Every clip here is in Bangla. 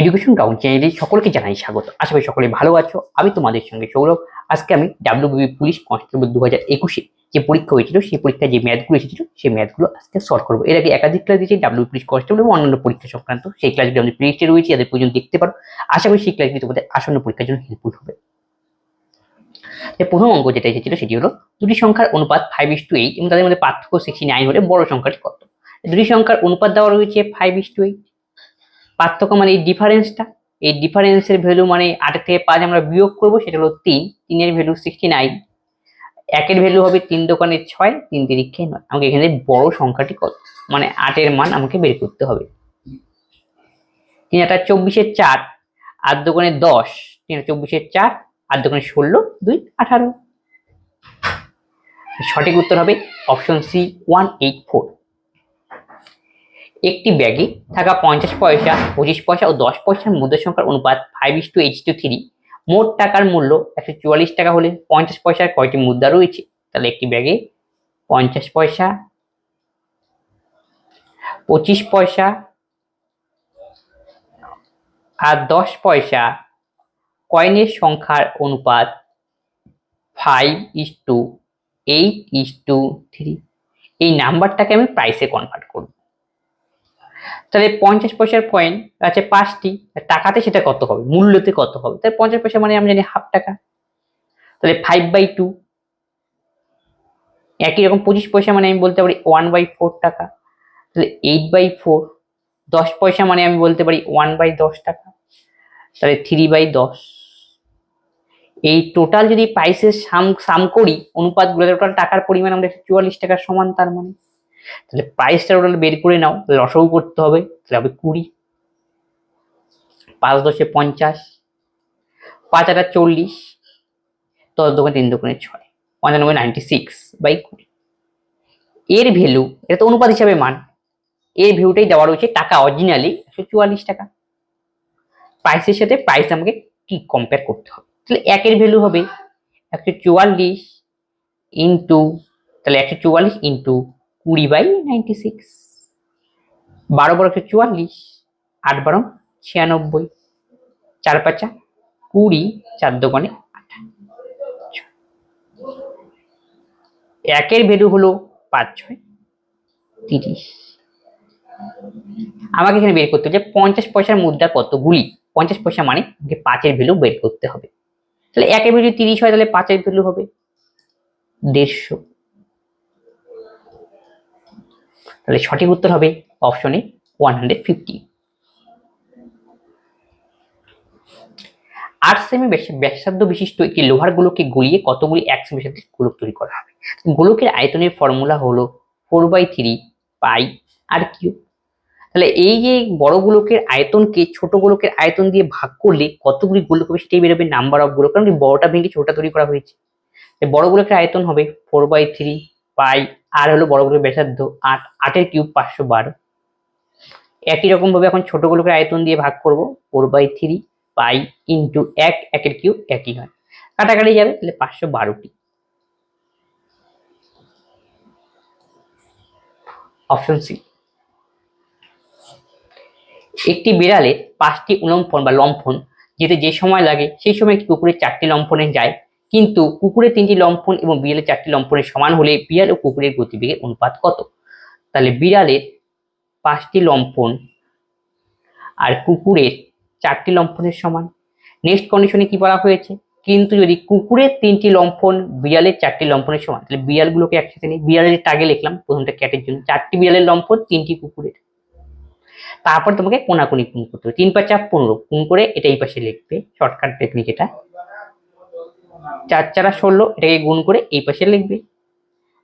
এডুকেশন গ্রাউন্ড চ্যানেলে সকলকে জানাই স্বাগত। আশা করি সকলে ভালো আছো। আমি তোমাদের সঙ্গে সৌরভ। আজকে আমি ডাব্লিউবিবি পুলিশ কনস্টেবল দু হাজার একুশে যে পরীক্ষা হয়েছিল, সেই পরীক্ষায় যে ম্যাথগুলো এসেছিল, সেই ম্যাথগুলো আজকে সলভ করব। এর আগে একাধিক ক্লাস দিয়েছি ডাব্লিউ পুলিশ কনস্টেবল এবং অন্যান্য পরীক্ষা সংক্রান্ত। সেই ক্লাসগুলো আমাদের প্লেলিস্টে রয়েছে, যাদের প্রয়োজন দেখতে পারো। আশা করি সেই ক্লাসগুলি তোমাদের আসন্ন পরীক্ষার জন্য হেল্পফুল হবে। প্রথম অঙ্ক যেটা এসেছিল, সেটি হলো দুটি সংখ্যার অনুপাত ফাইভ ইস টু এইট এবং তাদের মধ্যে পার্থক্য সিক্সটি নাইন হলে বড় সংখ্যাটি কত? দুটি সংখ্যার অনুপাত দেওয়া রয়েছে ফাইভ ইস টু এইট পার্থক্য মানে এই ডিফারেন্সটা এই ডিফারেন্সের ভ্যালু মানে আটের থেকে পাঁচ আমরা বিয়োগ করব, সেটা হলো তিন। তিনের ভ্যালু সিক্সটি নাইন একের ভ্যালু হবে তিন দোকানের ছয়, তিন তিরিক্ষে নয়। আমাকে এখানে বড় সংখ্যাটি কত মানে আটের মান আমাকে বের করতে হবে। তিন আটা চব্বিশের চার, আট দোকানে দশ তিন আটা চব্বিশের চার, আট দোকানে ষোলো, দুই, আঠারো। সঠিক উত্তর হবে option C one eight four একটি ব্যাগে থাকা পঞ্চাশ পয়সা, পঁচিশ পয়সা ও দশ পয়সার মুদ্রা সংখ্যার অনুপাত five is to eight to three মোট টাকার মূল্য একশো চুয়াল্লিশ টাকা হলে পঞ্চাশ পয়সার কয়টি মুদ্রা রয়েছে? তাহলে একটি ব্যাগে পঞ্চাশ পয়সা, পঁচিশ পয়সা আর দশ পয়সা কয়েনের সংখ্যার অনুপাত five is to eight is to three এই নাম্বারটাকে আমি প্রাইসে কনভার্ট করব। তাহলে পঞ্চাশ পয়সার কয়েন আছে পাঁচটি টাকাতে সেটা কত হবে? মূল্যতে কত হবে? তাহলে পঞ্চাশ পয়সা মানে আমি জানি হাফ টাকা। তাহলে ফাইভ বাই টু একই রকম পঁচিশ পয়সা মানে আমি বলতে পারি ওয়ান বাই ফোর টাকা। তাহলে এইট বাই ফোর দশ পয়সা মানে আমি বলতে পারি ওয়ান বাই দশ টাকা। তাহলে থ্রি বাই দশ। এই টোটাল যদি প্রাইসের সাম সাম করি অনুপাতগুলো টোটাল টাকার পরিমাণ আমরা চুয়াল্লিশ টাকার সমান তার মানে। তাহলে প্রাইসটা টোটাল বের করে নাও লসও করতে হবে, তাহলে হবে কুড়ি, পাঁচ দশে পঞ্চাশ, পাঁচ হাজার চল্লিশ, দশ দোকানে তিন দোকানে ছয়, পঞ্চানব্বই নাইনটি সিক্স বাই কুড়ি। এর ভ্যালু এটা তো অনুপাত হিসাবে মান, এর ভ্যালুটাই দেওয়া রয়েছে টাকা অরিজিনালি একশো চুয়াল্লিশ টাকা। প্রাইসের সাথে প্রাইস আমাকে কি কম্পেয়ার করতে হবে? তাহলে একের ভ্যালু হবে একশো চুয়াল্লিশ ইন্টু তাহলে একশো চুয়াল্লিশ ইন্টু কুড়ি বাই নাইনটি সিক্স। বারো বারো একশো চুয়াল্লিশ, আট বারো ছিয়ানব্বই। চার পাঁচা কুড়ি, চার দোকানে একের ভ্যালু হলো পাঁচ ছয় তিরিশ। আমাকে এখানে বের করতে হবে পঞ্চাশ পয়সার মুদ্রা কতগুলি? পঞ্চাশ পয়সা মানে আমাকে পাঁচের ভ্যালু বের করতে হবে। তাহলে একের ভ্যালু তিরিশ হয় তাহলে পাঁচের ভ্যালু হবে দেড়শো। তাহলে সঠিক উত্তর হবে অপশনে ওয়ান হান্ড্রেড ফিফটি আট সেমি ব্যাসার্ধ বিশিষ্ট একটি লোহার গোলককে গলিয়ে কতগুলি এক সেমি ব্যাসার্ধের গোলক তৈরি করা হবে? গোলকের আয়তনের ফর্মুলা হলো four by three pi R cube তাহলে এই যে বড় গোলকের আয়তনকে ছোট গোলকের আয়তন দিয়ে ভাগ করলে কতগুলি গোলক হবে সেটাই বেরোবে নাম্বার অফ গোলক। কারণ বড়টা ভেঙে ছোটটা তৈরি করা হয়েছে। বড় গোলকের আয়তন হবে ফোর বাই থ্রি পাই, আর হলো বড় গোলকের ব্যাসার্ধ আট, আটের কিউব পাঁচশো বারো। একই রকম ভাবে এখন ছোট গোলকের আয়তন দিয়ে ভাগ করব four by three pi into এক, একের কিউব একই হয় কাটাকাটি যাবে, তাহলে পাঁচশো বারোটি। অপশন সি একটি বিড়ালের পাঁচটি উলম্ফন বা লম্ফন যেতে যে সময় লাগে, সেই সময় একটি কুকুরের চারটি লম্ফনে যায় কিন্তু কুকুরের তিনটি লম্ফন এবং বিড়ালের চারটি লম্ফনের সমান হলে বিড়াল ও কুকুরের গতিবেগের অনুপাত কত? তাহলে বিড়ালের পাঁচটি লম্ফন আর কুকুরের চারটি লম্ফনের সমান। নেক্সট কন্ডিশনে কি বলা হয়েছে? কিন্তু যদি কুকুরের তিনটি লম্ফন বিড়ালের চারটি লম্ফনের সমান, তাহলে বিড়ালগুলোকে একসাথে নিই বিড়ালের টাগে লিখলাম প্রথমটা ক্যাটের জন্য, চারটি বিড়ালের লম্ফন, তিনটি কুকুরের। তারপর তোমাকে কোনাকুনি গুণ করতে হবে। তিন পাঁচ চার পনেরো গুণ করে এটা এই পাশে লিখবে শর্টকাট টেকনিক এটা। চার চারা ষোলো, এটাকে গুণ করে এই পাশে লিখবে।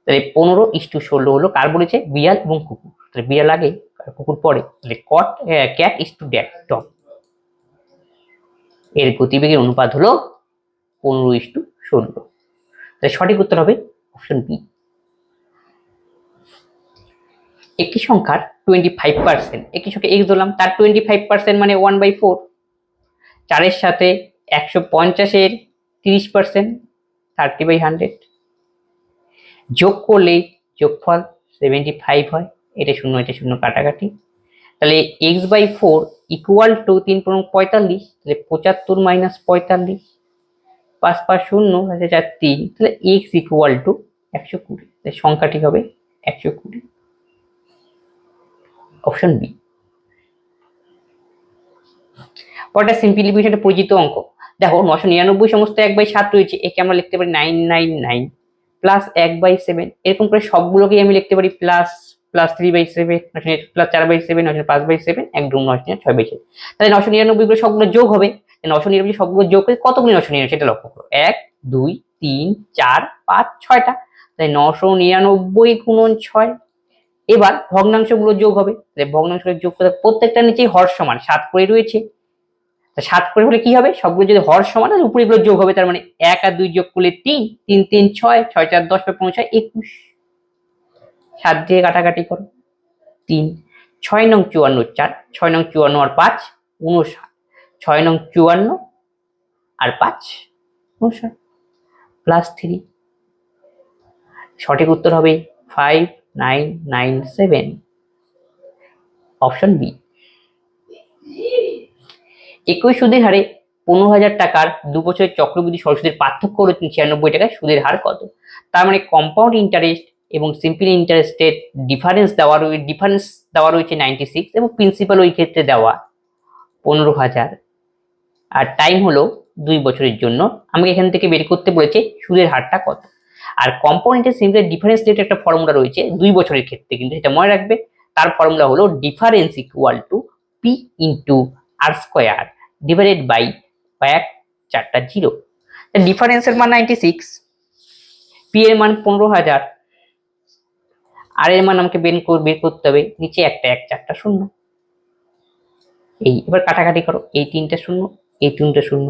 তাহলে পনেরো ইস্টু ষোলো হলো কার বলেছে? বিড়াল এবং কুকুর। তাহলে বিড়াল আগে কুকুর পরে। তাহলে কট cat is to that dog এর গতিবেগের অনুপাত হলো পনেরো ইস্টু ষোলো। তাহলে সঠিক উত্তর হবে অপশন বি একটি সংখ্যার টোয়েন্টি ফাইভ পার্সেন্ট একটি সংখ্যা এক্স ধরলাম, তার টোয়েন্টি ফাইভ পার্সেন্ট মানে ওয়ান বাই ফোর চারের সাথে একশো পঞ্চাশের তিরিশ পার্সেন্ট থার্টি বাই হান্ড্রেড যোগ করলে যোগফল সেভেন্টি ফাইভ হয়, এটা শূন্য এটা শূন্য কাটাকাটি। তাহলে x by four equal to তিন পূর্ণ পঁয়তাল্লিশ, তাহলে পঁচাত্তর মাইনাস পঁয়তাল্লিশ, পাঁচ পাঁচ শূন্য আছে চার তিন, তাহলে এক্স ইকুয়াল টু একশো কুড়ি, তাহলে সংখ্যাটি হবে একশো কুড়ি। অপশন বি পরটা সিম্পলিফিকেশন পরিচিত অঙ্ক। দেখো নশো নিরানব্বই সমস্ত এক বাই সাত রয়েছে, একে আমরা লিখতে পারি নাইন নাইন নাইন প্লাস এক বাই সেভেন এরকম করে সবগুলোকেই আমি লিখতে পারি plus plus three by seven plus চার বাই সেভেন নশো পাঁচ বাই সেভেন একদম নশো নিরানব্বই ছয় বাই সেভেন তাহলে নশো নিরানব্বই গুলো সবগুলো যোগ হবে। নশো নিরানব্বই সবগুলো যোগ করে কতগুলো নশো নিরানব্বই, সেটা লক্ষ্য করো। এক, দুই, তিন, চার, পাঁচ, ছয়টা। তাই নশো নিরানব্বই গুণন ছয়। এবার ভগ্নাংশগুলো যোগ হবে। তাহলে ভগ্নাংশগুলো যোগ করে প্রত্যেকটা নিচেই হর সমান সাত করে রয়েছে। তা সাত করে হলে কি হবে? সবগুলো যদি হর সমান আর উপরে যোগ হবে, তার মানে এক আর দুই যোগ করলে তিন তিন তিন, ছয় ছয়, চার, দশ পনেরো, ছয়, একুশ। সাত দিয়ে কাটাকাটি করো, তিন। ছয় নং চুয়ান্ন চার, ছয় নং চুয়ান্ন আর পাঁচ, উনষাট। ছয় নং চুয়ান্ন আর পাঁচ, উনষাট। প্লাস থ্রি সঠিক উত্তর হবে five nine nine seven option B একই সুদের হারে পনেরো হাজার টাকার দু বছরের চক্রবৃদ্ধি সরস্বতীর পার্থক্য হলো ছিয়ানব্বই টাকায় সুদের হার কত? তার মানে কম্পাউন্ড ইন্টারেস্ট এবং সিম্পল ইন্টারেস্টের ডিফারেন্স দেওয়া রয়েছে ডিফারেন্স দেওয়া রয়েছে নাইনটি সিক্স এবং প্রিন্সিপাল ওই ক্ষেত্রে দেওয়া পনেরো হাজার। আর টাইম হলো দুই বছরের জন্য। আমাকে এখান থেকে বের করতে বলেছে সুদের হারটা কত। আর compound interest simple difference rate একটা ফর্মুলা রয়েছে দুই বছরের ক্ষেত্রে। কিন্তু সেটা মনে রাখবে, তার ফর্মুলা হলো difference equal to P into R square divided by কয়েক চারটা জিরো ডিফারেন্সের মান নাইনটি সিক্স পি এর মান পনেরো হাজার। আর এর মান আমাকে বের বের করতে হবে, নিচে একটা এক চারটা শূন্য। এই, এবার কাটাকাটি করো, এই তিনটা শূন্য, এই তিনটা শূন্য।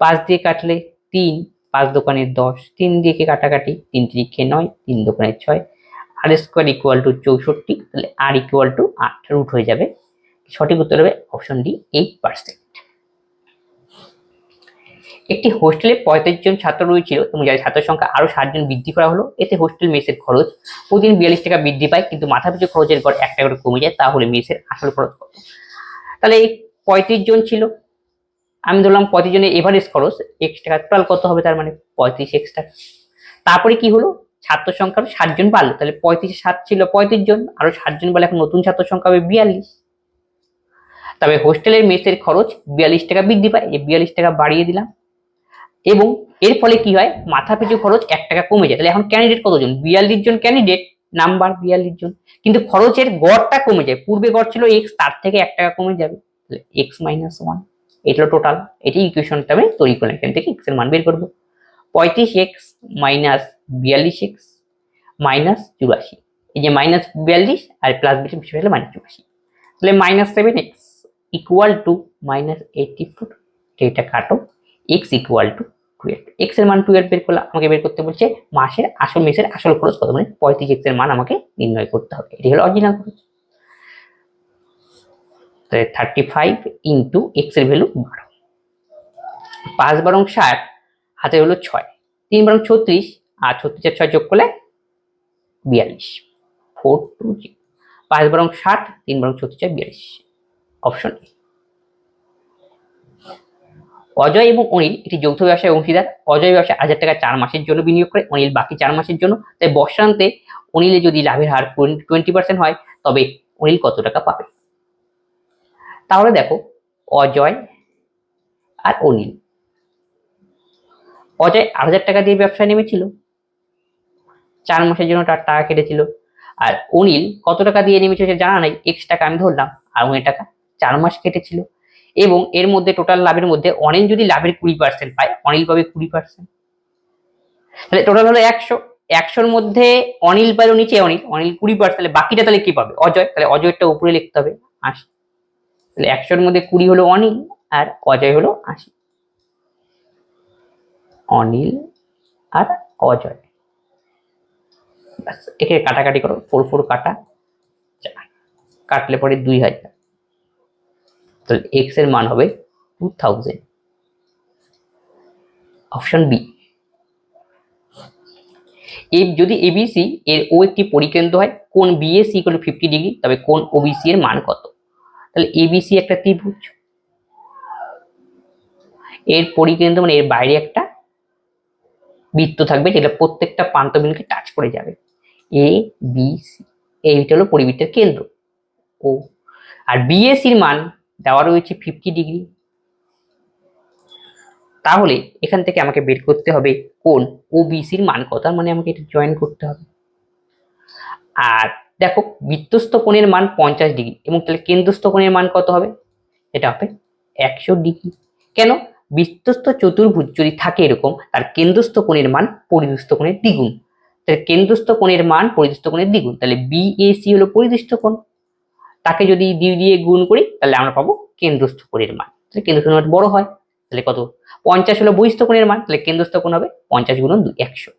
পাঁচ দিয়ে কাটলে তিন, পাঁচ দোকানে দশ। তিন দিয়ে কে কাটাকাটি? তিন তিরিখে নয়, তিন দোকানে ছয়। আর স্কোয়ার ইকুয়াল টু চৌষট্টি, তাহলে আর ইকুয়াল টু আট রুট হয়ে যাবে সঠিক উত্তর হবে অপশন ডি এইট পার্সেন্ট একটি হোস্টেলে পঁয়ত্রিশ জন ছাত্র রয়েছিল, এবং যাদের ছাত্র সংখ্যা আরও ষাট জন বৃদ্ধি করা হলো, এতে হোস্টেল মেসের খরচ প্রতিদিন বিয়াল্লিশ টাকা বৃদ্ধি পায়, কিন্তু মাথা পিছু খরচের গড় এক টাকা করে কমে যায়, তাহলে মেসের আসল খরচ কত? তাহলে এই পঁয়ত্রিশ জন ছিল, আমি ধরলাম পঁয়ত্রিশ জনের এভারেজ খরচ এক্স টাকা টোটাল কত হবে তার মানে? পঁয়ত্রিশ এক্স টাকা। তারপরে কি হলো? ছাত্র সংখ্যা ষাট জন বাড়লো, তাহলে পঁয়ত্রিশ সাত ছিল পঁয়ত্রিশ জন, আরও ষাট জন বাড়লে এখন নতুন ছাত্র সংখ্যা হবে বিয়াল্লিশ। তবে হোস্টেলের মেসের খরচ বিয়াল্লিশ টাকা বৃদ্ধি পায়, এই বিয়াল্লিশ টাকা বাড়িয়ে দিলাম। এবং এর ফলে কি হয়? মাথা পিছু খরচ এক টাকা কমে যায়। তাহলে এখন ক্যান্ডিডেট কতজন? বিয়াল্লিশ জন ক্যান্ডিডেট নাম্বার বিয়াল্লিশ জন। কিন্তু খরচের গড়টা কমে যায়। পূর্বে গড় ছিল এক্স তার থেকে এক টাকা কমে যাবে। তাহলে এক্স মাইনাস ওয়ান এটা টোটাল এটি ইকুয়েশনটা আমি তৈরি করলাম। এখান থেকে এক্সের মান বের করব। পঁয়ত্রিশ এক্স মাইনাস বিয়াল্লিশ এক্স মাইনাস চুরাশি। এই যে মাইনাস বিয়াল্লিশ আর প্লাস বিশ মাইনাস চুরাশি। তাহলে minus seven x equal to minus eighty four এটা কাটো। এক্স ইকুয়াল টু টুয়েলভ এক্সের মান টুয়েলভ বের করলাম আমাকে বের করতে বলছে মাসের আসল মেসের আসল খরচ কত? মানে পঁয়ত্রিশ এক্সের মান আমাকে নির্ণয় করতে হবে। এটি হলো অরিজিনাল খরচ। থার্টি ফাইভ ইন্টু এক্সের ভ্যালু বারো। পাঁচ বারং ষাট হাতে হলো ছয়। তিন বারং ছত্রিশ, আর ছত্রিশ আর ছয় যোগ করলে বিয়াল্লিশ। ফোর টু জিরো পাঁচ বারং ষাট, তিন বারং ছত্রিশ আর বিয়াল্লিশ। অপশন এ অজয় এবং অনিল একটি যৌথ ব্যবসায় অংশীদার। অজয় ব্যবসায় হাজার টাকা চার মাসের জন্য বিনিয়োগ করে, অনিল বাকি চার মাসের জন্য। তাই বর্ষান্তে অনিলে যদি লাভের হার টোয়েন্টি পার্সেন্ট হয়, তবে অনিল কত টাকা পাবে? তাহলে দেখো, অজয় আর অনিল। অজয় আট হাজার টাকা দিয়ে ব্যবসায় নেমেছিল। চার মাসের জন্য তার টাকা কেটেছিল। আর অনিল কত টাকা দিয়ে নেমেছিল সেটা জানা নাই এক্স টাকা আমি ধরলাম, আর অনেক টাকা চার মাস কেটেছিল। এবং এর মধ্যে টোটাল লাভের মধ্যে অনিল যদি লাভের কুড়ি পার্সেন্ট পায়, অনিল পাবে কুড়ি পার্সেন্ট তাহলে টোটাল হলো একশো। একশোর মধ্যে অনিল পাইলো নিচে অনিল অনিল কুড়ি পার্সেন্ট তাহলে বাকিটা তাহলে কি পাবে? অজয়। তাহলে অজয়টা উপরে লিখতে হবে, আশি। তাহলে একশোর মধ্যে কুড়ি হলো অনিল আর অজয় হলো আশি। অনিল আর অজয়। একে কাটাকাটি করো ফোর ফোর কাটা কাটলে পরে দুই হাজার। তাহলে এক্সের মান হবে টু থাউজেন্ড অপশন বি যদি এবিসি এর ও একটি পরিকেন্দ্র হয়, কোন বিএসি ফিফটি ডিগ্রি তবে কোন ওবিসি এর মান কত? তাহলে এবিসি একটা ত্রিভুজ। এর পরিকেন্দ্র মানে এর বাইরে একটা বৃত্ত থাকবে, যেটা প্রত্যেকটা প্রান্তবিন্দুকে টাচ করে যাবে। এ বি সি এইটা হলো পরিবৃত্তের কেন্দ্র। ও। আর বিএসির মান দেওয়া রয়েছে ফিফটি ডিগ্রি তাহলে এখান থেকে আমাকে বের করতে হবে কোন ও বিসির মান কত মানে আমাকে এটা জয়েন করতে হবে। আর দেখো বৃত্তস্থ কোণের মান পঞ্চাশ ডিগ্রি এবং তাহলে কেন্দ্রস্থ কোণের মান কত হবে? এটা হবে একশো ডিগ্রি কেন? বৃত্তস্থ চতুর্ভুজ যদি থাকে এরকম, তার কেন্দ্রস্থ কোণের মান পরিদুস্থ কোণের দ্বিগুণ। তাহলে কেন্দ্রস্থ কোণের মান পরিদুস্থ কোণের দ্বিগুণ। তাহলে বিএসি হলো পরিদুস্থ কোণ। তাকে যদি দুই দিয়ে গুণ করি, তাহলে আমরা পাবো কেন্দ্রস্থ কোণের মান। তাহলে কেন্দ্রস্থ কোণ বড় হয়, তাহলে কত? পঞ্চাশ হলো বহিস্থ কোণের মান, তাহলে কেন্দ্রস্থ কোণ হবে পঞ্চাশ গুণন দুই, একশো।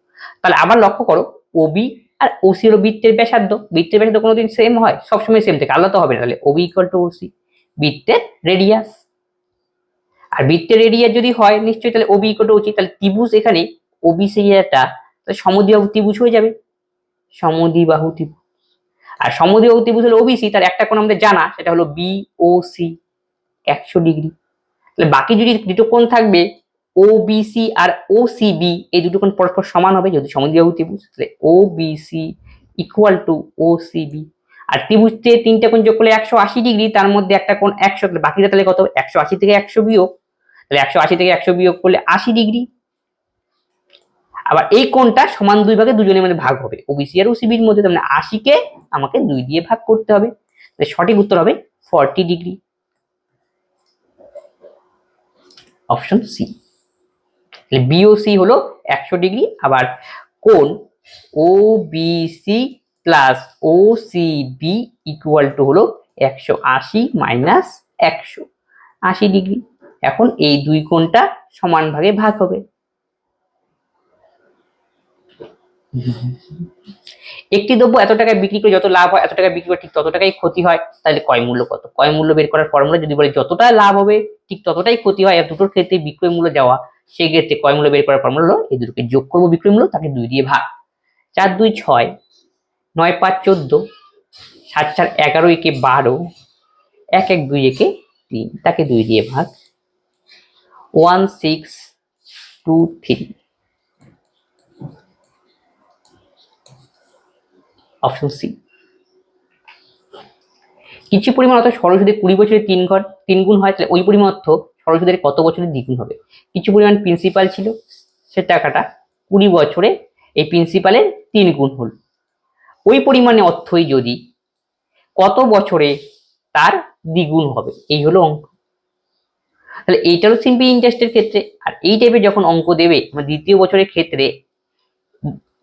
তাহলে আবার লক্ষ্য করো ওবি আর ওসি হলো বৃত্তের ব্যাসার্ধ। বৃত্তের ব্যাসার্ধ কোনোদিন সেম হয়, সবসময় সেম থেকে, আলাদা হবে না। তাহলে ওবি ইকুয়াল টু ওসি বৃত্তের রেডিয়াস আর বৃত্তের রেডিয়াস যদি হয়, নিশ্চয়ই তাহলে ওবি ইকুয়াল টু ওসি তাহলে ত্রিভুজ এখানে ওবি একটা সমদ্বিবাহু ত্রিভুজ হয়ে যাবে। সমদ্বিবাহু ত্রিভুজ। আর সমদ্বিবাহু ত্রিভুজ হলো ওবিসি তার একটা কোণ আমাদের জানা, সেটা হলো বি ও সি একশো ডিগ্রি। তাহলে বাকি যদি দুটো কোণ থাকবে ও বিসি আর ও এই দুটো কোণ পরস্পর সমান হবে যদি সমদ্বিবাহু ত্রিভুজ তাহলে O BC equal to O CB আর ত্রিভুজতে তিনটা কোণ যোগ করলে একশো আশি ডিগ্রি, তার মধ্যে একটা কোণ একশো বাকিটা তাহলে কত একশো আশি থেকে একশো বিয়োগ। তাহলে একশো আশি থেকে একশো বিয়োগ করলে আশি ডিগ্রি। আবার এই কোণটা সমান দুই ভাগে দুজনের মধ্যে ভাগ হবে। ওবিসি আর ওসিবির মধ্যে তার মানে আশিকে আমাকে দুই দিয়ে ভাগ করতে হবে। সঠিক উত্তর হবে forty degree option C BOC হলো একশো ডিগ্রি আবার কোন O BC plus O CB equal to হলো একশো আশি মাইনাস একশো আশি ডিগ্রি এখন এই দুই কোণটা সমান ভাগে ভাগ হবে। একটি দ্রব্য এত টাকায় বিক্রি করে যত লাভ হয়, এত টাকায় বিক্রি করে ঠিক তত টাকাই ক্ষতি হয়, তাহলে ক্রয় মূল্য কত? ক্রয় মূল্য বের করার ফর্মুলা যদি বলে যতটা লাভ হবে, ঠিক ততটাই ক্ষতি হয়, আর দুটোর ক্ষেত্রে বিক্রয় মূল্য দেওয়া সেই ক্ষেত্রে ক্রয় মূল্য বের করার ফর্মুলা হলো, এই দুটোকে যোগ করব বিক্রয় মূল্য, তাকে দুই দিয়ে ভাগ। চার, দুই, ছয়, নয়, পাঁচ, চোদ্দ, সাত, চার, এগারো, একে বারো, এক এক, দুই, একে তিন, তাকে দুই দিয়ে ভাগ। One six two three option C কিছু পরিমাণ অর্থ সরস্বতী কুড়ি বছরে তিন ঘর, তিন গুণ হয়, তাহলে ওই পরিমাণ অর্থ সরস্বতীর কত বছরে দ্বিগুণ হবে? কিছু পরিমাণ প্রিন্সিপাল ছিল, সে টাকাটা কুড়ি বছরে এই প্রিন্সিপালের তিন গুণ হল। ওই পরিমাণে অর্থই যদি কত বছরে তার দ্বিগুণ হবে, এই হলো অঙ্ক। তাহলে এইটারও সিম্পল ইন্টারেস্টের ক্ষেত্রে, আর এই টাইপের যখন অঙ্ক দেবে দ্বিতীয় বছরের ক্ষেত্রে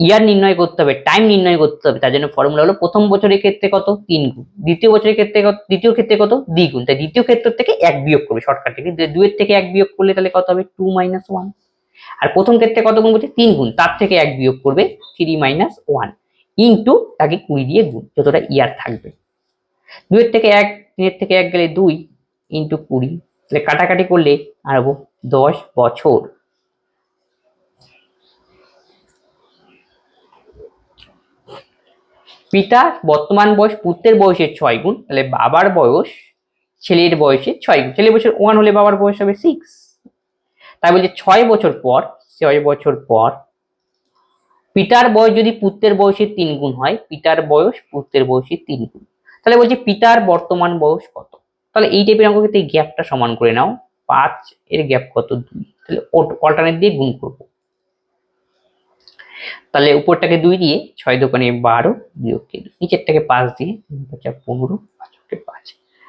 ইয়ার নির্ণয় করতে হবে, টাইম নির্ণয় করতে হবে, তার জন্য ফর্মুলা হলো প্রথম বছরের ক্ষেত্রে কত? তিন গুণ। দ্বিতীয় বছরের ক্ষেত্রে কত? দ্বিতীয় ক্ষেত্রে কত? দ্বিগুণ তাই দ্বিতীয় ক্ষেত্র থেকে এক বিয়োগ করবে শর্টকাট। থেকে দুয়ের থেকে এক বিয়োগ করলে তাহলে কত হবে? Two minus one. আর প্রথম ক্ষেত্রে কত গুণ বলছে? তিন গুণ। তার থেকে এক বিয়োগ করবে থ্রি মাইনাস ওয়ান ইন্টু তাকে কুড়ি দিয়ে গুণ, যতটা ইয়ার থাকবে। দুয়ের থেকে এক, তিনের থেকে এক গেলে দুই ইন্টু কুড়ি। তাহলে কাটাকাটি করলে আর দশ বছর। পিতার বর্তমান বয়স পুত্রের বয়সের ছয় গুণ, তাহলে বাবার বয়স ছেলের বয়সে ছয় গুণ। ছেলের বছর ওয়ান হলে বাবার বয়স হবে সিক্স তাই বলছে ছয় বছর পর, ছয় বছর পর পিতার বয়স যদি পুত্রের বয়সের তিন গুণ হয়, পিতার বয়স পুত্রের বয়সের তিন গুণ। তাহলে বলছে পিতার বর্তমান বয়স কত? তাহলে এই টাইপের অঙ্ক ক্ষেত্রে গ্যাপটা সমান করে নাও, পাঁচ এর গ্যাপ কত? দুই। তাহলে অল্টারনেট দিয়ে গুণ করব। তাহলে উপরটাকে দুই দিয়ে ছয় দোকানে বারো বিয়োগকে দুই নিচেরটাকে পাঁচ দিয়ে পনেরো পাঁচকে পাঁচ।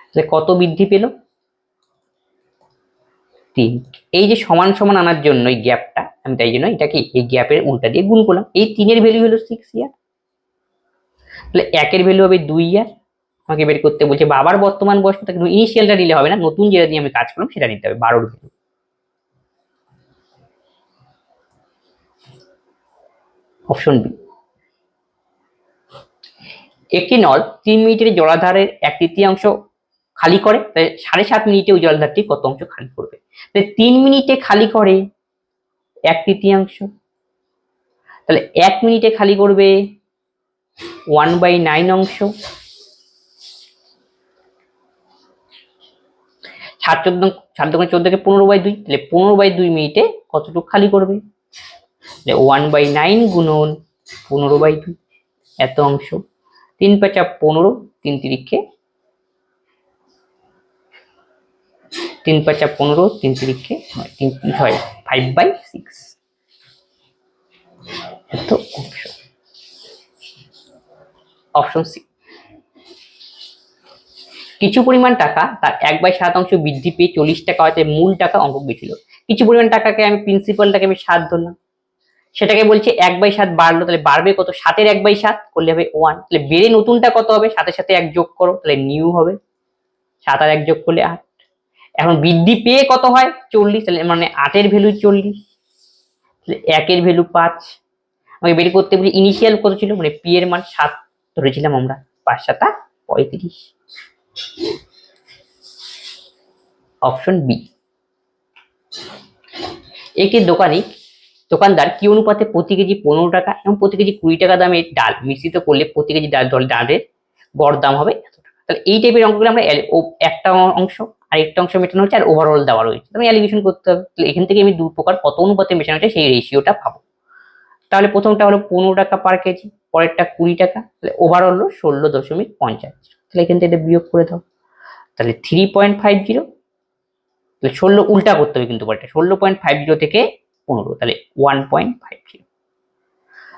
তাহলে কত বৃদ্ধি পেল? তিন। এই যে সমান সমান আনার জন্য এই গ্যাপটা, আমি তাই জন্য এটাকে এই গ্যাপের উল্টা দিয়ে গুণ করলাম। এই তিনের ভ্যালু হলো সিক্স ইয়ার তাহলে একের ভ্যালু হবে দুই ইয়ার আমাকে বের করতে বলছে, বাবার বর্তমান বয়স, তাকে ইনিশিয়ালটা নিলে হবে না। নতুন যেটা দিয়ে আমি কাজ করলাম, সেটা নিতে হবে। বারোর ভ্যালু অপশন বি। একটি নল তিন মিনিটের জলাধারের এক তৃতীয়াংশ খালি করে তাহলে সাড়ে সাত মিনিটে ওই জলাধারটি কত অংশ খালি করবে? তিন মিনিটে খালি করে এক তৃতীয়াংশ। তাহলে এক মিনিটে খালি করবে ওয়ান বাই নাইন অংশ। সাত চোদ্দ, সাত দোকানে চোদ্দকে পনেরো বাই দুই, তাহলে পনেরো বাই দুই মিনিটে কতটুকু খালি করবে? ওয়ান বাই নাইন গুণন পনেরো বাই দুই এত অংশ। তিন পাঁচা পনেরো, তিন তিরিখে তিন পাঁচা পনেরো, তিন তিরিখে ছয় ফাইভ বাই সিক্স এত অংশ। অপশন সি কিছু পরিমাণ টাকা তার এক বাই সাত অংশ বৃদ্ধি পেয়ে চল্লিশ টাকা হয়তো মূল টাকা অঙ্ক গেছিল কিছু পরিমাণ টাকাকে আমি প্রিন্সিপালটাকে আমি সাত ধরলাম। সেটাকে বলছে এক বাই সাত বাড়লো, তাহলে বাড়বে কত? সাতের এক বাই সাত করলে হবে ওয়ান তাহলে বেড়ে নতুনটা কত হবে? সাথে সাথে এক যোগ করো, তাহলে নিউ হবে। সাত আর এক যোগ করলে আট। এখন বৃদ্ধি পেয়ে কত হয়? চল্লিশ। তাহলে মানে আটের ভ্যালু চল্লিশ। তাহলে একের ভ্যালু পাঁচ। আমাকে বের করতে বলি ইনিশিয়াল কত ছিল? মানে পি এর মান সাত ধরেছিলাম আমরা। পাঁচ, সাতা পঁয়ত্রিশ। অপশন বি একটি দোকানে দোকানদার কি অনুপাতে প্রতি কেজি পনেরো টাকা এবং প্রতি কেজি কুড়ি টাকা দামের ডাল মিশ্রিত করলে প্রতি কেজি ডাল দল ডালের গড় দাম হবে এত টাকা। তাহলে এই টাইপের অঙ্কগুলো আমরা একটা অংশ আর একটা অংশ মেটানো হচ্ছে আর ওভারঅল দেওয়া রয়েছে। আমি অ্যালিগেশন করতে হবে। তাহলে এখান থেকে আমি দু প্রকার কত অনুপাতে মেশানো হচ্ছে সেই রেশিওটা পাবো তাহলে প্রথমটা হলো পনেরো টাকা পার কেজি, পরেরটা কুড়ি টাকা, তাহলে ওভারঅল হলো ষোলো দশমিক পঞ্চাশ। তাহলে এখান থেকে এটা বিয়োগ করে দাও। তাহলে থ্রি পয়েন্ট ফাইভ জিরো তাহলে ষোলো উল্টা করতে হবে কিন্তু পরেরটা। ষোলো পয়েন্ট ফাইভ জিরো থেকে পনেরো, তাহলে ওয়ান পয়েন্ট ফাইভ জিরো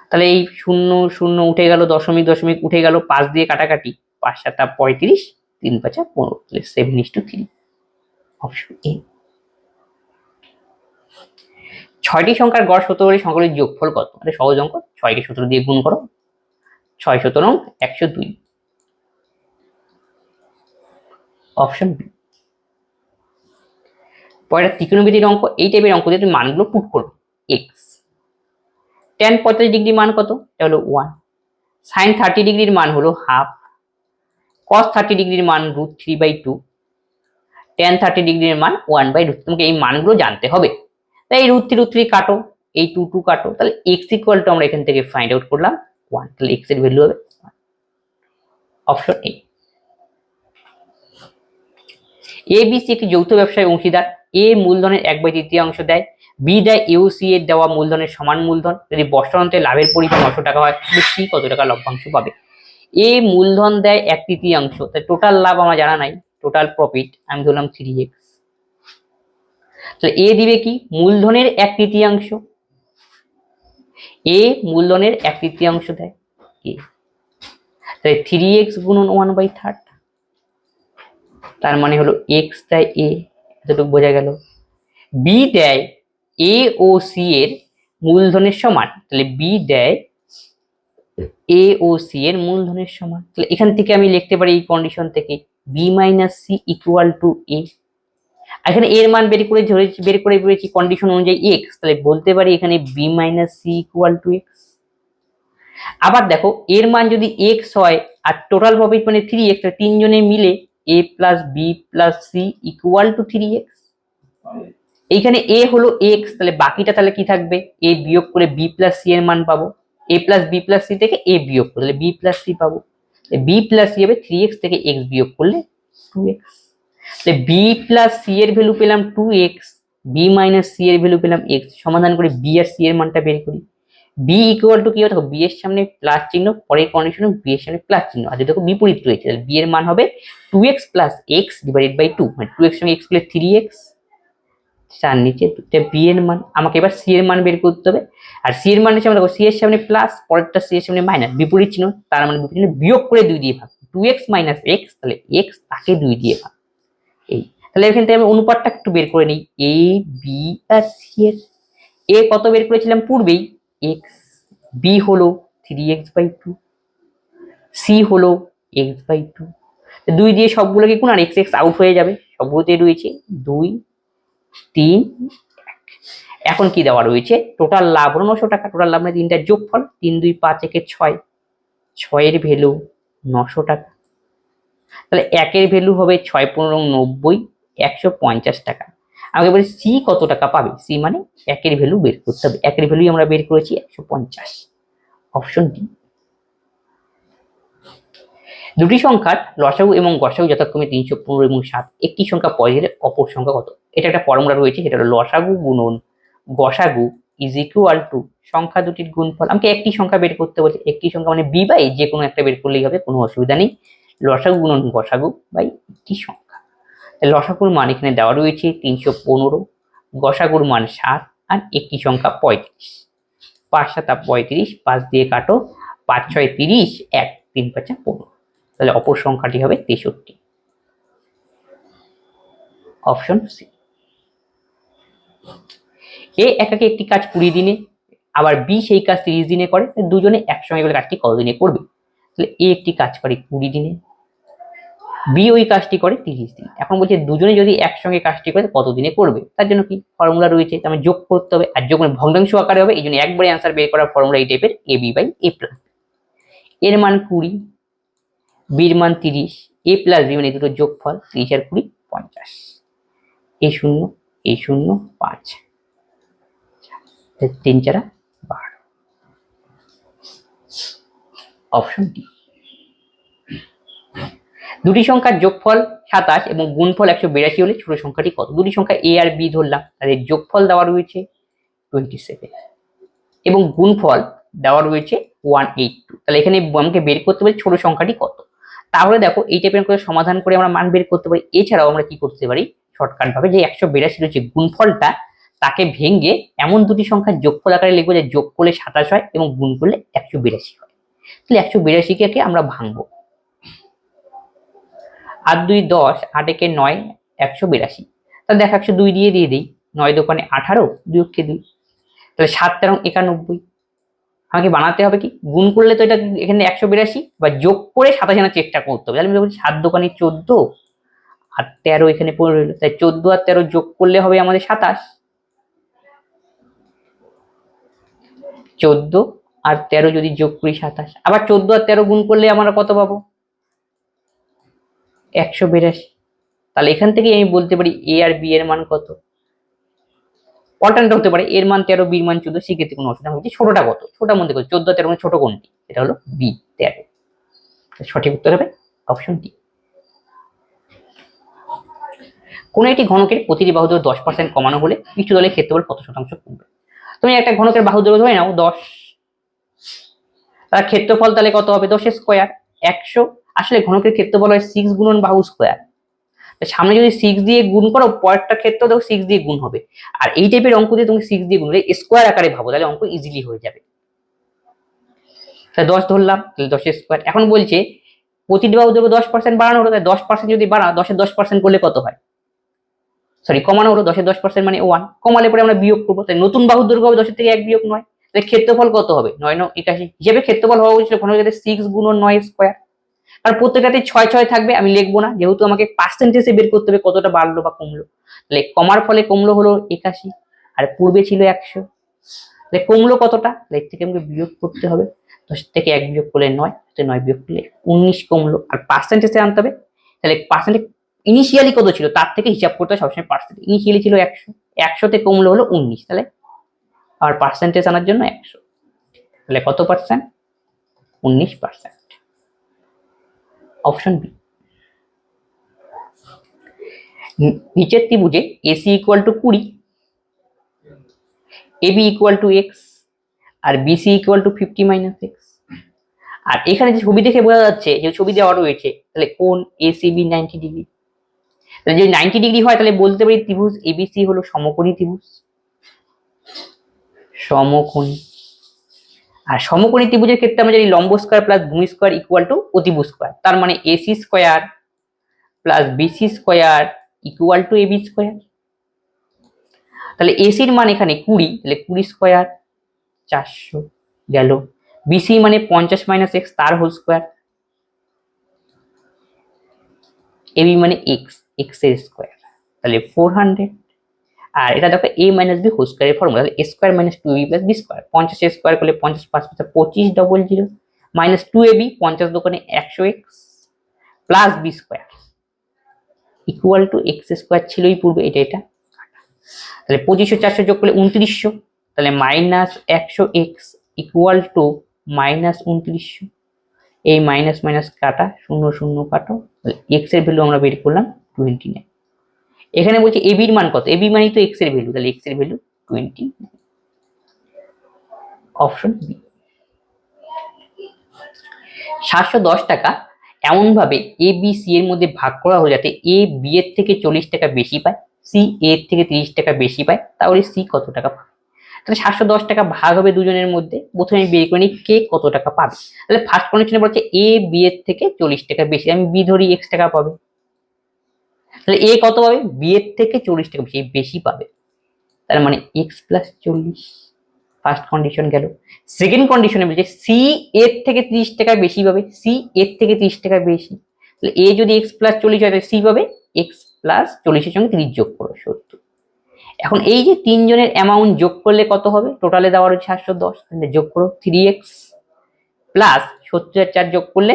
তাহলে এই শূন্য শূন্য উঠে গেল, দশমিক দশমিক উঠে গেল, পাঁচ দিয়ে কাটাকাটি, পাঁচ সাতটা পঁয়ত্রিশ, তিন পাঁচা পনেরো, তাহলে seven is two three option A ছয়টি সংখ্যার গড় সতেরো সংখ্যাগুলির যোগফল কত? মানে সহজ অঙ্ক, ছয়কে সতেরো দিয়ে গুণ করো। ছয় সতেরো একশো দুই। অপশন বি পরের ত্রিকোণমিতির অঙ্ক, এই টাইপের অঙ্ক দিয়ে তুমি মানগুলো পুট করবে এক্স টেন পঁয়তাল্লিশ ডিগ্রির মান কত? এটা হলো ওয়ান সাইন থার্টি ডিগ্রির মান হলো হাফ কস থার্টি ডিগ্রির মান root three by two tan thirty ডিগ্রির মান ওয়ান বাই রুট তোমাকে এই মানগুলো জানতে হবে। তাই এই রুট থ্রি রুট থ্রি কাটো, এই টু টু কাটো। তাহলে এক্স ইকুয়াল টু আমরা এখান থেকে ফাইন্ড আউট করলাম ওয়ান তাহলে এক্সের ভ্যালু হবে option A A B C একটি যৌথ ব্যবসায় অংশীদার। এ মূলধনের এক বাই তৃতীয়াংশ দেয়, বি দেয় ইউ সি এর দেওয়া মূলধনের সমান মূলধন। যদি বর্ষান্তে লাভের পরিমাণ নশো টাকা হয় সি কত টাকা লভ্যাংশ পাবে? এ মূলধন দেয় এক তৃতীয়াংশ তাই টোটাল লাভ আমার জানা নাই টোটাল প্রফিট আমি ধরলাম থ্রি এক্স তাহলে এ দিবে কি? মূলধনের এক তৃতীয়াংশ এ মূলধনের এক তৃতীয়াংশ দেয় এ তাহলে থ্রি এক্স গুণন ওয়ান বাই থার্ড তার মানে হলো এক্স দেয় এ এতটুকু বোঝা গেল। বি দেয় এ ও সি এর মূলধনের সমান। তাহলে বি দেয় এ ও সি এর মূলধনের সমান। তাহলে এখান থেকে আমি লিখতে পারি এই কন্ডিশন থেকে B minus C equal to A এখানে এর মান বের করে ধরেছি বের করে পেয়েছি কন্ডিশন অনুযায়ী এক্স তাহলে বলতে পারি এখানে B minus C equal to X আবার দেখো এর মান যদি এক্স হয়, আর টোটাল প্রফিট মানে থ্রি এক্স তিনজনে মিলে A plus B plus C equal to three X এইখানে এ হলো এক্স তাহলে বাকিটা তাহলে কি থাকবে? এ বিয়োগ করে বি প্লাস সি এর মান পাবো। A plus B plus C থেকে এ বিয়োগ করে, তাহলে বি প্লাস সি পাবো। বি প্লাস সি হবে থ্রি এক্স থেকে এক্স বিয়োগ করলে টু এক্স তাহলে বি প্লাস সি এর ভ্যালু পেলাম two X B minus C এর ভ্যালু পেলাম এক্স সমাধান করে বি আর সি এর মানটা বের করি। বি ইকুয়াল টু কি হবে? দেখো বি এর সামনে প্লাস চিহ্ন, পরের কন্ডিশনে বি এর সামনে প্লাস চিহ্ন। আছে দেখো বিপরীত রয়েছে, তাহলে বি এর মান হবে two X plus X divided by two মানে টু এক্স সঙ্গে এক্স প্লাস থ্রি এক্স চার নিচে বি এর মান, আমাকে এবার সি এর মান বের করতে হবে। আর সি এর মান হিসেবে দেখো সি এর সামনে প্লাস পরেরটা সি এর সামনে মাইনাস বিপরীত চিহ্ন, তার মানে বিপরীত চিহ্ন বিয়োগ করে দুই দিয়ে ভাগ। টু এক্স মাইনাস এক্স তাহলে এক্স তাকে দুই দিয়ে ভাগ। এই, তাহলে এখান থেকে আমি অনুপাতটা একটু বের করে নিই। এ বি আর সি এর। এ কত বের করেছিলাম? পূর্বেই এক্স বি হলো three X by two C হলো এক্স বাই টু দুই দিয়ে সবগুলোকে কোন আর এক্স এক্স আউট হয়ে যাবে। সবগুলোতে রয়েছে দুই, তিন। এখন কি দেওয়া রয়েছে? টোটাল লাভ হলো নশো টাকা। টোটাল লাভ মানে তিনটার যোগফল। তিন, দুই, পাঁচ একে ছয়। ছয়ের ভ্যালু নশো টাকা। তাহলে একের ভ্যালু হবে ছয় পনেরো নব্বই, একশো পঞ্চাশ টাকা। আমাকে বলি সি কত টাকা পাবে? সি মানে একের ভ্যালু বের করতে হবে। একের ভ্যালু আমরা বের করেছি একশো পঞ্চাশ। অপশন ডি দুটি সংখ্যার লসাগু এবং গসাগু যথাক্রমে তিনশো পনেরো এবং সাত। একটি সংখ্যা হলে অপর সংখ্যা কত? এটা একটা ফর্মুলা রয়েছে সেটা হলো লসাগু গুণন গসাগু ইজ ইকুয়াল টু সংখ্যা দুটির গুণফল। আমাকে একটি সংখ্যা বের করতে বলছে, একটি সংখ্যা মানে বি বাই যে কোনো একটা বের করলেই হবে, কোনো অসুবিধা নেই। লসাগু গুণন গসাগু বাই একটি সংখ্যা। লসাগুর মান এখানে দেওয়া রয়েছে তিনশো পনেরো, গসাগুর মান সাত, আর একটি সংখ্যা পঁয়ত্রিশ। পাঁচ সাতা পঁয়ত্রিশ, পাঁচ দিয়ে কাটো, পাঁচ ছয় তিরিশ, এক তিন পাঁচা পনেরো। তাহলে অপর সংখ্যাটি হবে তেষট্টি। Option C. এ একাকে একটি কাজ কুড়ি দিনে, আবার বি সেই কাজ তিরিশ দিনে করে দুজনে একসঙ্গে কাজটি কত দিনে করবে? তাহলে এ একটি কাজ করে কুড়ি দিনে বি ওই কাজটি করে তিরিশ দিন। এখন বলছে দুজনে যদি একসঙ্গে কাজটি করে কত দিনে করবে? তার জন্য কি ফর্মুলা রয়েছে, তার মানে যোগ করতে হবে আর যোগ ভগ্নাংশ আকারে হবে, এই জন্য একবারে অ্যান্সার বের করার ফর্মুলা এই টাইপের A B by A plus এর মান কুড়ি, বির মান তিরিশ এ প্লাস বি মানে দুটো যোগফল তিরিশ আর কুড়ি পঞ্চাশ। এ শূন্য এই শূন্য পাঁচ। তিন চারা বারো। অপশন ডি দুটি সংখ্যার যোগফল সাতাশ এবং গুণফল একশো বিরাশি হলে ছোট সংখ্যাটি কত? দুটি সংখ্যা এ আর বি ধরলাম, তাদের যোগফল দেওয়া রয়েছে টোয়েন্টি সেভেন এবং গুণফল দেওয়া রয়েছে ওয়ান এইট টু তাহলে এখানে আমাকে বের করতে পারি ছোট সংখ্যাটি কত? তাহলে দেখো এই টাইপের করে সমাধান করে আমরা মান বের করতে পারি। এছাড়াও আমরা কি করতে পারি? শর্টকাট ভাবে যে একশো বিরাশি রয়েছে গুণফলটা, তাকে ভেঙে এমন দুটি সংখ্যার যোগফল আকারে লিখব যে যোগ করলে সাতাশ হয় এবং গুণ করলে একশো বিরাশি হয়। তাহলে একশো বিরাশিকে আমরা ভাঙবো? আট দুই দশ, আট একে নয়, একশো বিরাশি। তাহলে দেখো একশো দুই দিয়ে দিয়ে দিই, নয় দোকানে আঠারো, দুই অক্ষে দুই। তাহলে সাত তেরো একানব্বই। আমাকে বানাতে হবে কি? গুণ করলে তো এটা এখানে একশো বিরাশি, বা যোগ করে সাতাশ আনার চেষ্টা করতে হবে। তাহলে আমি সাত দোকানে চোদ্দ, আর তেরো এখানে পড়ে রইল। তাই চোদ্দ আর তেরো যোগ করলে হবে আমাদের সাতাশ। চোদ্দ আর তেরো যদি যোগ করি সাতাশ। আবার চোদ্দ আর তেরো গুণ করলে আমরা কত পাবো? একশো বিরাশি। তাহলে এখান থেকেই আমি বলতে পারি এ আর বি এর মান কত? অল্টারনেট হতে পারে এর মান তেরো বির মান চোদ্দ, সেক্ষেত্রে কোনো অসুবিধা হচ্ছে ছোটটা কত? ছোটার মধ্যে কত? চোদ্দ, তেরো মানে ছোট কোনটি এটা হলো বি তেরো। সঠিক উত্তর হবে অপশন ডি কোন একটি ঘনকের প্রতিটি বাহু দশ পার্সেন্ট কমানো হলে পৃষ্ঠ দলের ক্ষেত্রফল কত শতাংশ কমবে? তুমি একটা ঘনকের বাহু দৈর্ঘ্য ধরে নাও, দশ। তার ক্ষেত্রফল তাহলে কত হবে? দশ স্কোয়ার একশো। আসলে ঘনকের ক্ষেত্রফল হয় সিক্স গুণন বাহু স্কোয়ার সামনে যদি সিক্স দিয়ে গুণ করো, পরেরটা ক্ষেত্র দেখো সিক্স দিয়ে গুণ হবে। আর এই টাইপের অঙ্ক দিয়ে তুমি সিক্স দিয়ে গুণ করলে স্কোয়ার আকারে ভাবো, তাহলে অঙ্ক ইজিলি হয়ে যাবে। তাহলে দশ ধরলাম, তাহলে দশের স্কোয়ার এখন বলছে, প্রতিটি বাহু দৈর্ঘ্য দশ পার্সেন্ট বাড়ানো হলো তাই দশ পার্সেন্ট যদি বাড়া, দশের দশ পার্সেন্ট করলে কত হয়? সরি কমানো হলো, দশের দশ পার্সেন্ট মানে ওয়ান কমালে পরে আমরা বিয়োগ করব তাই নতুন বাহু দৈর্ঘ্য হবে, দশের থেকে এক বিয়োগ নয়। তাহলে ক্ষেত্রফল কত হবে? নয় ন একাশি হিসেবে ক্ষেত্রফল হওয়া উচিত ঘনকের সিক্স গুণন নয় স্কোয়ার আর প্রত্যেকটাতে ছয় ছয় থাকবে, আমি লিখব না। যেহেতু আমাকে পার্সেন্টেজে বের করতে হবে কতটা বাড়লো বা কমলো। তাহলে কমার ফলে কমলো হলো একাশি, আর পূর্বে ছিল একশো। তাহলে কমলো কতটা? এর থেকে আমাকে বিয়োগ করতে হবে। দশ থেকে এক বিয়োগ করলে নয় নয় বিয়োগ করলে উনিশ কমলো। আর পার্সেন্টেজে আনতে হবে, তাহলে পার্সেন্টেজ ইনিশিয়ালি কত ছিল? তার থেকে হিসাব করতে হয় সবসময় পার্সেন্ট ইনিশিয়ালি ছিল একশো। একশোতে কমলো হলো উনিশ, তাহলে আর পার্সেন্টেজ আনার জন্য একশো। তাহলে কত পার্সেন্ট উনিশ পার্সেন্ট অপশন বি নিচের ত্রিভুজে এসি ইকুয়াল টু কুড়ি AB equal to x R BC equal to fifty minus X আর এখানে যে ছবি দেখে বোঝা যাচ্ছে, যে ছবি দেওয়া রয়েছে, তাহলে কোন এসিবি নাইনটি ডিগ্রি তাহলে যদি নাইনটি ডিগ্রি হয়, তাহলে বলতে পারি ত্রিভুজ এবিসি হলো সমকোণী ত্রিভুজ। সমকোণী। আর সমকোণী ত্রিভুজের ক্ষেত্রে আমরা জানি লম্ব স্কোয়ার প্লাস ভূমি স্কোয়ার ইকুয়াল টু অতিভুজ স্কোয়ার তার মানে AC square plus BC square equal to AB square তাহলে এসির মান এখানে কুড়ি, তাহলে কুড়ি স্কোয়ার চারশো গেল। বিসি মানে পঞ্চাশ মাইনাস এক্স তার হোল স্কোয়ার এবি মানে এক্স এক্সের স্কোয়ার তাহলে ফোর হান্ড্রেড আর এটা দেখো এ মাইনাস বি হোল স্কোয়ারের ফর্মুলা তাহলে square minus two B plus B square পঞ্চাশ স্কোয়ার করলে পঞ্চাশ পাঁচ পাঁচ পঁচিশ double zero minus two A B পঞ্চাশ দোকানে একশো X plus B square equal to X square ছিলই পূর্বে, এটা এটা। তাহলে পঁচিশশো চারশো যোগ করলে উনত্রিশশো। তাহলে মাইনাস একশো এক্স ইকুয়াল টু মাইনাস উনত্রিশশো। এই মাইনাস মাইনাস কাটা, শূন্য শূন্য কাটো। এক্সের ভ্যালু আমরা বের করলাম টোয়েন্টি নাইন এখানে বলছে এবির মান কত? এবি মানেই তো এক্সের ভ্যালু তাহলে এক্সের ভ্যালু টোয়েন্টি অপশন বি সাতশো দশ টাকা এমনভাবে এ বি সি এর মধ্যে ভাগ করা হলো যাতে এ বি এর থেকে চল্লিশ টাকা বেশি পায় সি এর থেকে তিরিশ টাকা বেশি পায়, তাহলে সি কত টাকা পাবে? তাহলে সাতশো দশ টাকা ভাগ হবে দুজনের মধ্যে, প্রথমে আমি বের করে নিই কে কত টাকা পাবে? তাহলে ফার্স্ট কন্ডিশনে বলছে এ বি এর থেকে চল্লিশ টাকা বেশি, আমি বি ধরি এক্স টাকা পাবে। তাহলে এ কত পাবে? বি এর থেকে চল্লিশ টাকা বেশি বেশি পাবে। তার মানে এক্স প্লাস চল্লিশ ফার্স্ট কন্ডিশন গেল। সেকেন্ড কন্ডিশনে বলছে সি এর থেকে ত্রিশ টাকা বেশি পাবে সি এর থেকে ত্রিশ টাকা বেশি। তাহলে এ যদি এক্স প্লাস চল্লিশ হয়, তাহলে সি পাবে? এক্স প্লাস চল্লিশের সঙ্গে ত্রিশ যোগ করো, সত্তর। এখন এই যে তিনজনের অ্যামাউন্ট যোগ করলে কত হবে? টোটালে দেওয়ার হচ্ছে সাতশো দশ, তাহলে যোগ করো থ্রি এক্স প্লাস সত্তর চার যোগ করলে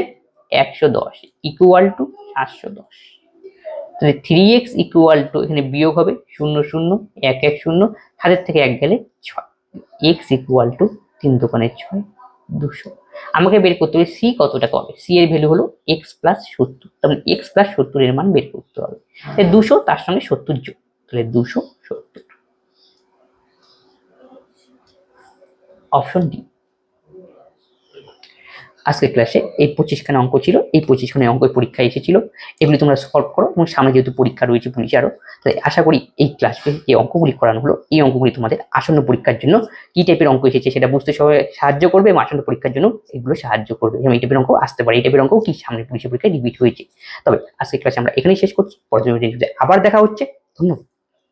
একশো দশ ইকুয়াল টু সাতশো দশ। তাহলে থ্রি এক্স ইকুয়াল টু এখানে বিয়োগ হবে শূন্য শূন্য, এক এক শূন্য, হাতের থেকে এক গেলে ছয়। এক্স ইকুয়াল টু তিন দোকানের ছয়, দুশো। আমাকে বের করতে হবে সি কত টাকা হবে সি এর ভ্যালু হলো এক্স প্লাস সত্তর। তাহলে এক্স প্লাস সত্তরের মান বের করতে হবে। তাহলে দুশো তার সঙ্গে সত্তর যোগ। তাহলে দুশো সত্তর। Option D. আজকের ক্লাসে এই পঁচিশখানে অঙ্ক ছিল, এই পঁচিশখানে অঙ্ক পরীক্ষা এসেছিল। এগুলি তোমরা সলভ করো এবং সামনে যেহেতু পরীক্ষা রয়েছে পুলিশে আরও তাই আশা করি এই ক্লাসে যে অঙ্কগুলি করানো হলো, এই অঙ্কগুলি তোমাদের আসন্ন পরীক্ষার জন্য কী টাইপের অঙ্ক এসেছে সেটা বুঝতে সবাই সাহায্য করবে এবং আসন্ন পরীক্ষার জন্য এগুলো সাহায্য করবে। এবং এই টাইপের অঙ্ক আসতে পারে, এই টাইপের অঙ্ক কি সামনে পুলিশের পরীক্ষায় রিপিট হয়েছে। তবে আজকের ক্লাসে আমরা এখানেই শেষ করছি পরবর্তী আবার দেখা হচ্ছে। ধন্যবাদ।